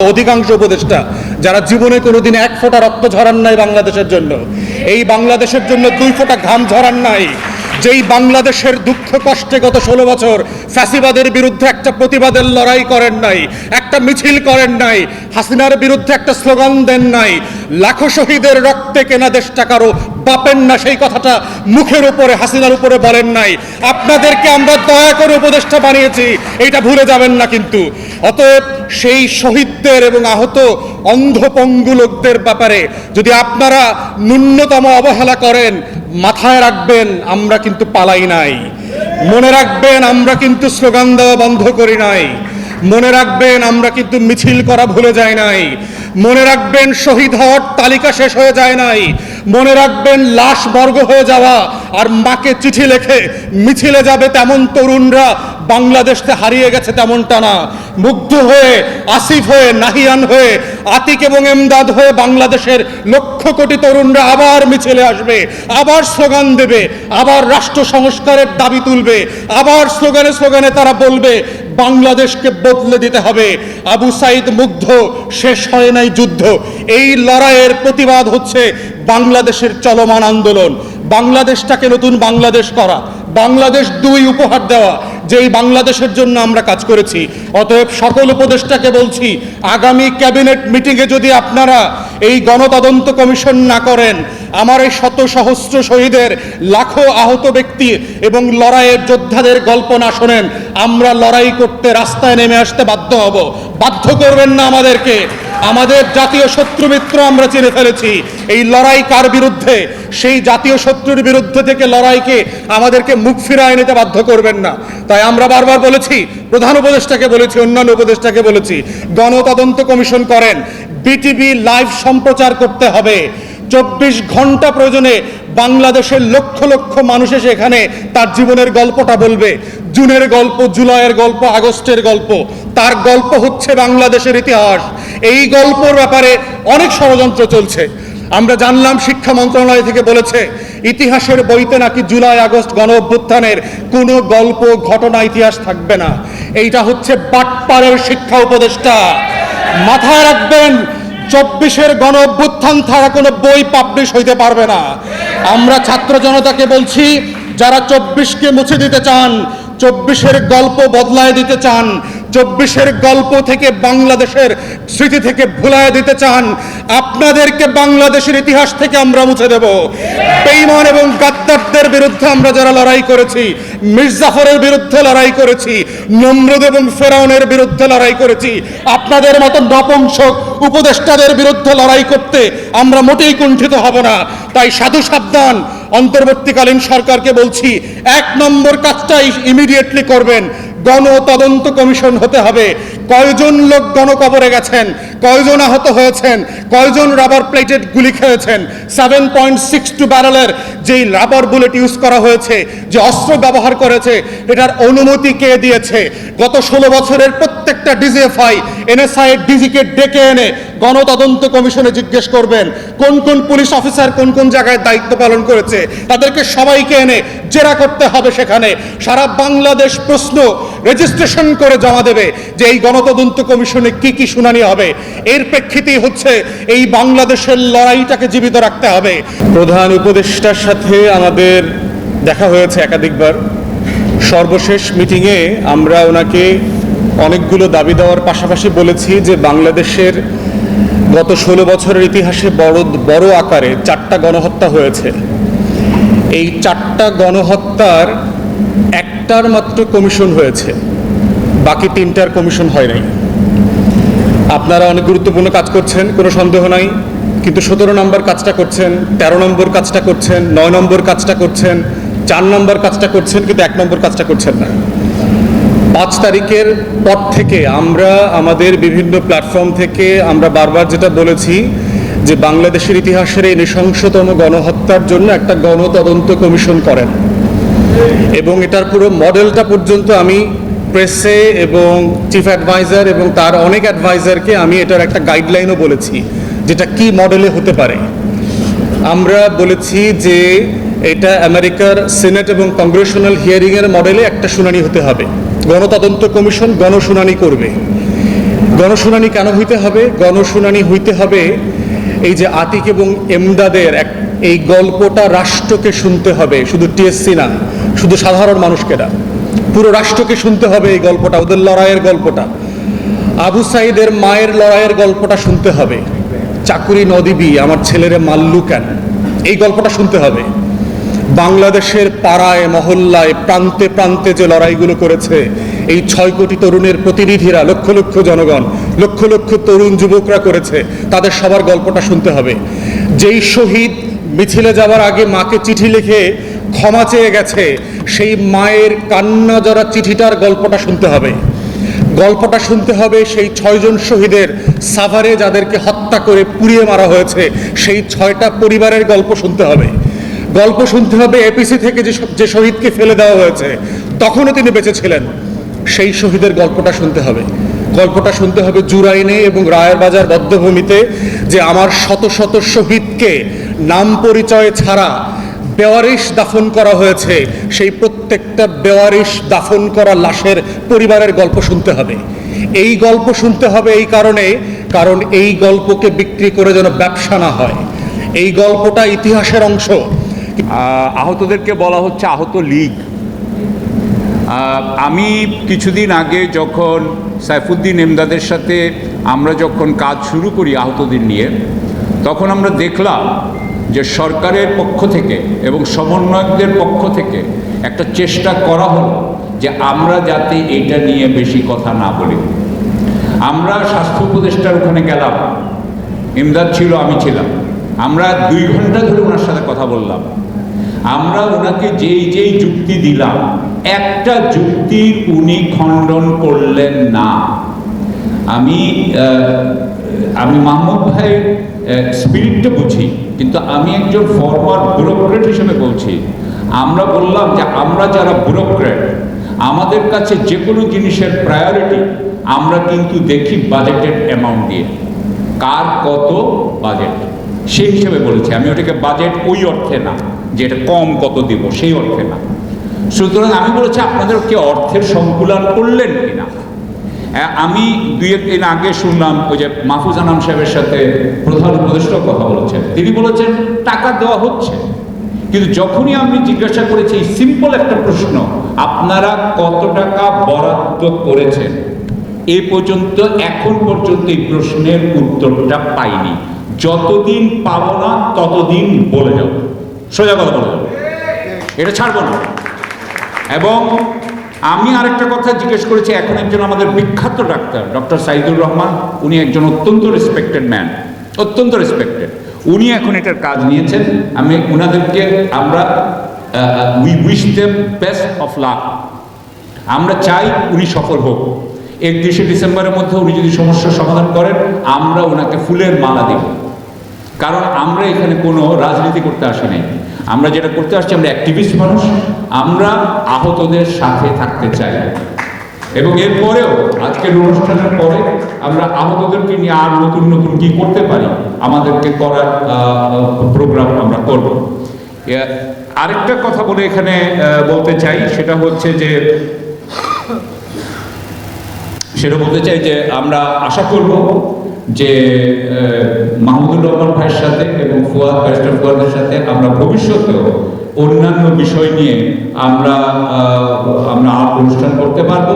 অধিকাংশ উপদেষ্টা যারা জীবনে কোনোদিন এক ফোঁটা রক্ত ঝরান নাই বাংলাদেশের জন্য, এই বাংলাদেশের জন্য দুই ফোঁটা ঘাম ঝরান নাই। যেই বাংলাদেশের দুঃখ কষ্টে গত ষোলো বছর ফ্যাসিবাদের বিরুদ্ধে একটা প্রতিবাদের লড়াই করেন নাই, একটা মিছিল করেন নাই, হাসিনার বিরুদ্ধে একটা স্লোগান দেন নাই, লাখো শহীদের রক্তে কেনা দেশটা কারও বাপেন না সেই কথাটা মুখের উপরে, হাসিনার উপরে বলেন নাই। আপনাদেরকে আমরা দয়া করে উপদেষ্টা বানিয়েছি এইটা ভুলে যাবেন না কিন্তু। অতএব সেই শহীদদের এবং আহত অন্ধপঙ্গু লোকদের ব্যাপারে যদি আপনারা ন্যূনতম অবহেলা করেন, মাথায় রাখবেন, আমরা কিন্তু পালাই নাই। মনে রাখবেন, আমরা কিন্তু স্লোগান দেওয়া বন্ধ করি নাই। মনে রাখবেন, আমরা কিন্তু মিছিল করা ভুলে যাই নাই। মনে রাখবেন, শহীদ হওয়ার তালিকা শেষ হয়ে যায় নাই। মনে রাখবেন, লাশ বর্গ হয়ে যাওয়া আর মাকে চিঠি লেখে মিছিলে যাবে তেমন তরুণরা, বাংলাদেশকে হারিয়ে গেছে তেমনটা না। মুগ্ধ হয়ে, আসিফ হয়ে, নাহিয়ান হয়ে, আতিক এবং এমদাদ হয়ে বাংলাদেশের লক্ষ কোটি তরুণরা আবার মিছিলে আসবে, আবার স্লোগান দেবে, আবার রাষ্ট্র সংস্কারের দাবি তুলবে, আবার স্লোগানে স্লোগানে তারা বলবে বাংলাদেশকে বদলে দিতে হবে। আবু সাইদ মুগ্ধ, শেষ হয় নাই যুদ্ধ। এই লড়াইয়ের প্রতিবাদ হচ্ছে বাংলাদেশের চলমান আন্দোলন। বাংলাদেশটাকে নতুন বাংলাদেশ করা, বাংলাদেশ দুই উপহার দেওয়া যেই বাংলাদেশের জন্য আমরা কাজ করেছি। অতএব সকল উপদেষ্টাকে বলছি, আগামী ক্যাবিনেট মিটিংয়ে যদি আপনারা এই গণতদন্ত কমিশন না করেন, আমার এই শত সহস্র শহীদের লাখো আহত ব্যক্তি এবং লড়াইয়ের যোদ্ধাদের গল্প না শোনেন, আমরা লড়াই করতে রাস্তায় নেমে আসতে বাধ্য হব। বাধ্য করবেন না আমাদেরকে। আমাদের জাতীয় শত্রু মিত্র আমরা চিনে ফেলেছি। এই লড়াই কার বিরুদ্ধে? সেই জাতীয় শত্রুর বিরুদ্ধে থেকে লড়াইকে আমাদেরকে মুখ ফিরায় নিতে বাধ্য করবেন না। তাই আমরা বারবার বলেছি, প্রধান উপদেষ্টাকে বলেছি, অন্যান্য উপদেষ্টাকে বলেছি, গণতদন্ত কমিশন করেন, বিটিভি লাইভ সম্প্রচার করতে হবে। চব্বিশ ঘণ্টা প্রয়োজনে বাংলাদেশের লক্ষ লক্ষ মানুষ এসে এখানে তার জীবনের গল্পটা বলবে। জুনের গল্প, জুলাইয়ের গল্প, আগস্টের গল্প, তার গল্প হচ্ছে বাংলাদেশের ইতিহাস। এই গল্পর ব্যাপারে অনেক ষড়যন্ত্র চলছে। আমরা জানলাম শিক্ষা মন্ত্রণালয় থেকে বলেছে, ইতিহাসের বইতে নাকি জুলাই, আগস্ট গণ অভ্যুত্থানের কোনো গল্প, ঘটনা, ইতিহাস থাকবে না। এইটা হচ্ছে বাটপাড়ের শিক্ষা উপদেষ্টা। মাথায় রাখবেন, চব্বিশের গণ অভ্যুত্থান ছাড়া কোনো বই পাবলিশ হইতে পারবে না। আমরা ছাত্র জনতাকে বলছি, যারা চব্বিশকে মুছে দিতে চান চব্বিশের গল্প বদলায় দিতে চান। চব্বিশের গল্প থেকে বাংলাদেশের স্মৃতি থেকে ভুলায় দিতে চান, আপনাদেরকে বাংলাদেশের ইতিহাস থেকে আমরা মুছে দেব। বেইমান এবং গাদ্দারদের বিরুদ্ধে আমরা যারা লড়াই করেছি, মির্জাফরের বিরুদ্ধে লড়াই করেছি, নমরুদ এবং ফেরাউনের বিরুদ্ধে লড়াই করেছি, আপনাদের মতো নপংসক উপদেষ্টাদের বিরুদ্ধে লড়াই করতে আমরা মোটেই কুণ্ঠিত হব না। তাই সাধু সাবধান, অন্তর্বর্তীকালীন সরকারকে বলছি, এক নম্বর কাজটাই ইমিডিয়েটলি করবেন। গণ তদন্ত কমিশন হতে হবে। কয়জন লোক গণকবরে গেছেন? কয়জন আহত হয়েছেন? কয়জন রাবার প্লেটেড গুলি খেয়েছেন? সেভেন পয়েন্ট সিক্স টু ব্যারেলের যেই রাবার বুলেট ইউজ করা হয়েছে, যে অস্ত্র ব্যবহার করেছে, এটার অনুমতি কে দিয়েছে? গত ষোলো বছরের প্রত্যেকটা ডিজিএফআই এনএসআই ডিজিকে ডেকে এনে গণতদন্ত কমিশনে জিজ্ঞেস করবেন, কোন কোন পুলিশ অফিসার কোন কোন জায়গায় দায়িত্ব পালন করেছে, তাদেরকে সবাইকে এনে জেরা করতে হবে সেখানে। সারা বাংলাদেশ প্রশ্ন রেজিস্ট্রেশন করে জমা দেবে যে এই গণতদন্ত কমিশনে কি কি শুনানি হবে। এর প্রেক্ষিতেই হচ্ছে এই বাংলাদেশের লড়াইটাকে জীবিত রাখতে হবে। প্রধান উপদেষ্টার সাথে আমাদের দেখা হয়েছে একাধিকবার। সর্বশেষ মিটিংয়ে আমরা ওনাকে অনেকগুলো দাবি দেওয়ার পাশাপাশি বলেছি যে বাংলাদেশের গত ষোলো বছরের ইতিহাসে বড় বড় আকারে চারটা গণহত্যা হয়েছে। এই চারটা গণহত্যার একটার মাত্র কমিশন হয়েছে। বাকি তিনটার কমিশন হয় নাই। আপনারা অনেক গুরুত্বপূর্ণ কাজ করছেন, কোনো সন্দেহ নাই। কিন্তু সতেরো নম্বর কাজটা করছেন, তেরো নম্বর কাজটা করছেন, নয় নম্বর কাজটা করছেন, চার নম্বর কাজটা করছেন, কিন্তু এক নম্বর কাজটা করছেন না। পাঁচ তারিখের পর থেকে আমরা আমাদের বিভিন্ন প্ল্যাটফর্ম থেকে আমরা বারবার যেটা বলেছি যে বাংলাদেশের ইতিহাসের এই নৃশংসতম গণহত্যার জন্য একটা গণতদন্ত কমিশন করেন। এবং এটার পুরো মডেলটা পর্যন্ত আমি প্রেসে এবং চিফ অ্যাডভাইজার এবং তার অনেক অ্যাডভাইজারকে আমি এটার একটা গাইডলাইনও বলেছি যেটা কি মডেলে হতে পারে। আমরা বলেছি যে এটা আমেরিকার সিনেট এবং কংগ্রেশনাল হিয়ারিংয়ের মডেলে একটা শুনানি হতে হবে। গণতদন্ত কমিশন গণশুনানি করবে। গণশুনানি কেন হইতে হবে? গণশুনানি হইতে হবে এই যে আতিক এবং এমদাদের এক এই গল্পটা রাষ্ট্রকে শুনতে হবে, শুধু টিএসসি না, শুধু সাধারণ মানুষকে না। পুরো রাষ্ট্রকে শুনতে হবে এই গল্পটা, ওদের লড়াইয়ের গল্পটা। আবু সাইদের মায়ের লড়াইয়ের গল্পটা শুনতে হবে। চাকুরি নদীবি আমার ছেলেরে মাল্লু কেন? এই গল্পটা শুনতে হবে। বাংলাদেশের পাড়ায়, মহল্লায়, প্রান্তে প্রান্তে যে লড়াইগুলো করেছে, এই ছয় কোটি তরুণের প্রতিনিধিরা, লক্ষ লক্ষ জনগণ, লক্ষ লক্ষ তরুণ যুবকরা করেছে, তাদের সবার গল্পটা শুনতে হবে। যেই শহীদ মিছিলে যাওয়ার আগে মাকে চিঠি লিখে ক্ষমা চেয়ে গেছে, সেই মায়ের কান্না জড়া চিঠিটার গল্পটা শুনতে হবে। গল্পটা শুনতে হবে সেই ছয়জন শহীদের সাভারে যাদেরকে হত্যা করে পুড়িয়ে মারা হয়েছে, সেই ছয়টা পরিবারের গল্প শুনতে হবে। গল্প শুনতে হবে এপিসি থেকে যে যে শহীদকে ফেলে দেওয়া হয়েছে। তখনও তিনি বেঁচে ছিলেন সেই শহীদের গল্পটা শুনতে হবে। গল্পটা শুনতে হবে জুরাইনে এবং রায়ের বাজার বদ্ধভূমিতে যে আমার শত শত শহীদকে নাম পরিচয় ছাড়া বেওয়ারিশ দাফন করা হয়েছে, সেই প্রত্যেকটা বেওয়ারিশ দাফন করা লাশের পরিবারের গল্প শুনতে হবে। এই গল্প শুনতে হবে এই কারণে, কারণ এই গল্পকে বিক্রি করে যেন ব্যবসা না হয়। এই গল্পটা ইতিহাসের অংশ। আহতদেরকে বলা হচ্ছে আহত লীগ। আমি কিছুদিন আগে যখন সাইফুদ্দিন এমদাদের সাথে আমরা যখন কাজ শুরু করি আহতদের নিয়ে, তখন আমরা দেখলাম যে সরকারের পক্ষ থেকে এবং সমন্বয়কদের পক্ষ থেকে একটা চেষ্টা করা হলো যে আমরা যাতে এটা নিয়ে বেশি কথা না বলি। আমরা স্বাস্থ্য উপদেষ্টার ওখানে গেলাম। ইমদাদ ছিল, আমি ছিলাম। আমরা দুই ঘণ্টা ধরে ওনার সাথে কথা বললাম। আমরা ওনাকে যেই যেই যুক্তি দিলাম, একটা যুক্তির উনি খণ্ডন করলেন না। আমি আমি মাহমুদ ভাইয়ের স্পিরিটটা বুঝি, কিন্তু আমি একজন ফরওয়ার্ড ব্যুরোক্রেট হিসেবে বলছি। আমরা বললাম যে আমরা যারা ব্যুরোক্রেট আমাদের কাছে যে কোনো জিনিসের প্রায়োরিটি, আমরা কিন্তু দেখি বাজেটের অ্যামাউন্ট দিয়ে। কার কত বাজেট? সেই হিসেবে বলেছি। আমি ওটাকে বাজেট ওই অর্থে না। যে এটা কম কত দিব, সেই অর্থে না। সুতরাং আমি বলেছি, আপনাদের কি অর্থের সংকুলন করলেন কিনা? আমি দুই একদিন আগে শুনলাম, ওই যে মাহফুজ আনাম সাহেবের সাথে প্রধান উপদেষ্টা কথা বলেছেন। তিনি বলেছেন, টাকা দেওয়া হচ্ছে। কিন্তু যখনই আমি জিজ্ঞাসা করেছি সিম্পল একটা প্রশ্ন, আপনারা কত টাকা বরাদ্দ করেছেন? এ পর্যন্ত, এখন পর্যন্ত এই প্রশ্নের উত্তরটা পাইনি। যতদিন পাবো না, ততদিন বলে যাব। সোজা কথা বলে। যাব এটা ছাড়বো না। এবং আমি আরেকটা কথা জিজ্ঞেস করেছি, এখন একজন আমাদের বিখ্যাত ডাক্তার, ডক্টর সাইদুর রহমান। উনি একজন অত্যন্ত রেসপেক্টেড ম্যান অত্যন্ত রেসপেক্টেড উনি এখন এটার কাজ নিয়েছেন। আমি ওনাদেরকে আমরা we wish them best of luck আমরা চাই উনি সফল হোক। একত্রিশে ডিসেম্বরের মধ্যে উনি যদি সমস্যার সমাধান করেন, আমরা ওনাকে ফুলের মালা দেব। কারণ আমরা এখানে কোনো রাজনীতি করতে আসি নাই। আমরা যেটা করতে আসছি, আমরা অ্যাক্টিভিস্ট মানুষ, আমরা আহতদের সাথে থাকতে চাই। এবং এরপরেও আজকের অনুষ্ঠানের পরে আমরা আহতদেরকে নিয়ে আর নতুন নতুন কি করতে পারি, আমাদেরকে করার প্রোগ্রাম আমরা করব। আরেকটা কথা বলে এখানে বলতে চাই, সেটা হচ্ছে যে, সেটা বলতে চাই যে আমরা আশা করব যে মাহমুদুর রহমান ভাইয়ের সাথে এবং ফুয়াদ, ব্যারিস্টার ফুয়াদের সাথে আমরা ভবিষ্যতেও অন্যান্য বিষয় নিয়ে আমরা আমরা অনুষ্ঠান করতে পারব।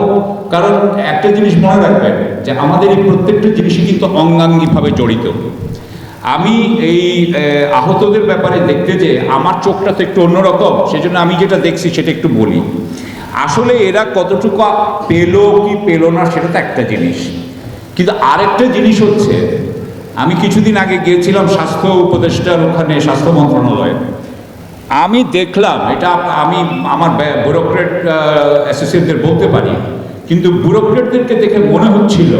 কারণ একটা জিনিস মনে রাখবেন, যে আমাদের এই প্রত্যেকটা জিনিসই কিন্তু অঙ্গাঙ্গিভাবে জড়িত। আমি এই আহতদের ব্যাপারে দেখতে যে আমার চোখটা তো একটু অন্যরকম, সেজন্য আমি যেটা দেখছি সেটা একটু বলি। আসলে এরা কতটুকু পেল কি পেল না, সেটা তো একটা জিনিস। কিন্তু আরেকটা জিনিস হচ্ছে, আমি কিছুদিন আগে গিয়েছিলাম স্বাস্থ্য উপদেষ্টার ওখানে স্বাস্থ্য মন্ত্রণালয়ে। আমি দেখলাম, এটা আমি আমার ব্যুরোক্রেট অ্যাসোসিয়েটদের বলতে পারি, কিন্তু ব্যুরোক্রেটদেরকে দেখে মনে হচ্ছিল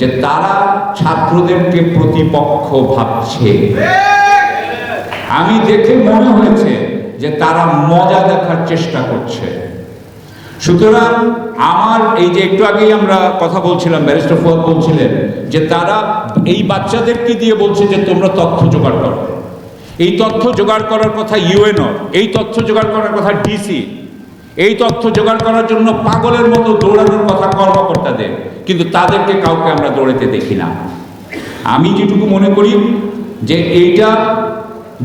যে তারা ছাত্রদেরকে প্রতিপক্ষ ভাবছে। আমি দেখে মনে হয়েছে যে তারা মজা দেখার চেষ্টা করছে। সুতরাং আমার এই যে একটু আগেই আমরা কথা বলছিলাম, ব্যারিস্টার ফুয়াদ বলছিলেন, যে তারা এই বাচ্চাদেরকে দিয়ে বলছে যে তোমরা তথ্য জোগাড় করো। এই তথ্য জোগাড় করার কথা ইউএনও, এই তথ্য জোগাড় করার কথা ডিসি, এই তথ্য জোগাড় করার জন্য পাগলের মতো দৌড়ানোর কথা কর্মকর্তাদের, কিন্তু তাদেরকে কাউকে আমরা দৌড়াতে দেখি না। আমি যেটুকু মনে করি যে এইটা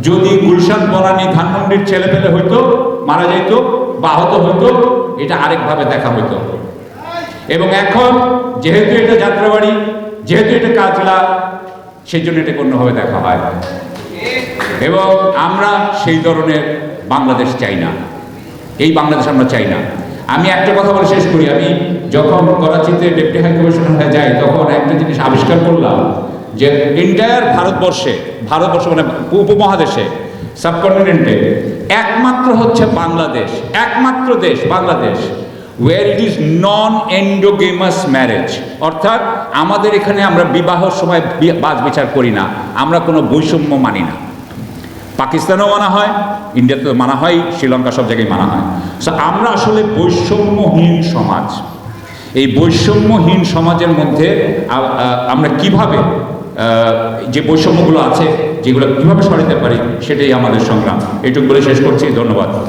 যদি গুলশান বনানী ধানমন্ডির ছেলেপেলে হইতো, মারা যাইত বা আহত হইতো, এটা আরেকভাবে দেখা হইতো। এবং এখন, যেহেতু এটা যাত্রাবাড়ি, যেহেতু এটা কাজলা সেই জন্য এটা অন্যভাবে দেখা হয়। এবং আমরা সেই ধরনের বাংলাদেশ চাই না। এই বাংলাদেশ আমরা চাই না। আমি একটা কথা বলে শেষ করি। আমি যখন করাচিতে ডেপুটি হাই হয়ে যাই, তখন একটা জিনিস আবিষ্কার করলাম যে এন্টায়ার ভারতবর্ষে, ভারতবর্ষ মানে উপমহাদেশে সাবকন্টিনেন্টে। একমাত্র হচ্ছে বাংলাদেশ, একমাত্র দেশ Bangladesh where it is non endogamous marriage অর্থাৎ আমাদের এখানে আমরা বিবাহর সময় বাজ বিচার করি না, আমরা কোনো বৈষম্য মানি না। পাকিস্তানেও মানা হয় ইন্ডিয়াতে মানা হয়, শ্রীলঙ্কা সব জায়গায় মানা হয়। সো আমরা আসলে বৈষম্যহীন সমাজ। এই বৈষম্যহীন সমাজের মধ্যে আমরা কীভাবে যে বৈষম্যগুলো আছে যেগুলো কীভাবে সরাতে পারি সেটাই আমাদের সংগ্রাম। এটুকু বলে শেষ করছি ধন্যবাদ।